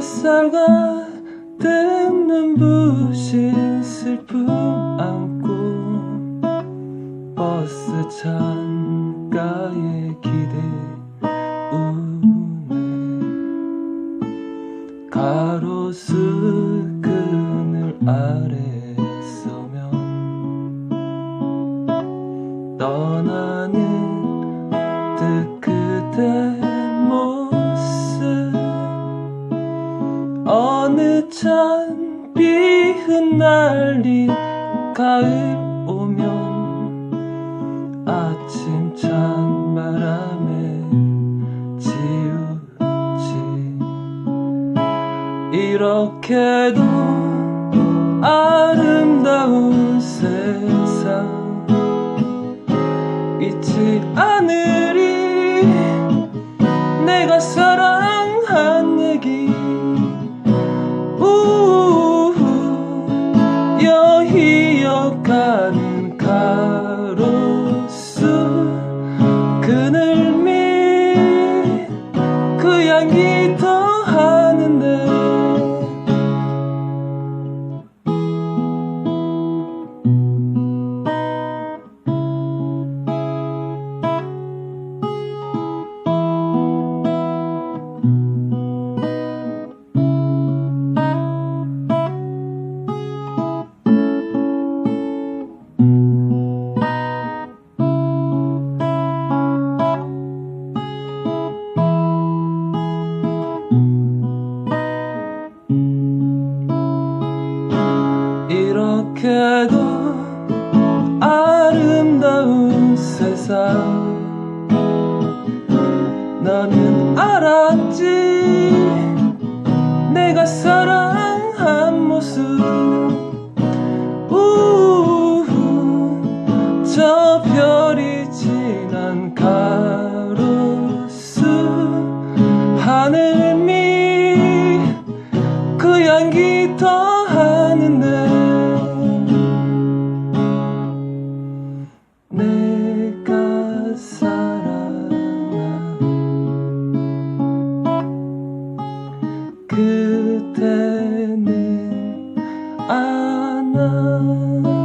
햇살과 뜬 눈부신 슬픔 안고 버스 창가에 기대 우네. 가로수 그늘 아래 서면 떠나는 날린 가을 오면 아침 찬 바람에 지우지. 이렇게도 아름다운 세상 잊지 않으리. 내가 사랑한 얘기 broke 세상 너는 알았지? 내가 사랑한 모습. 우우 저 별이 진한 가로수. 하늘 밑 그 향기 더 love.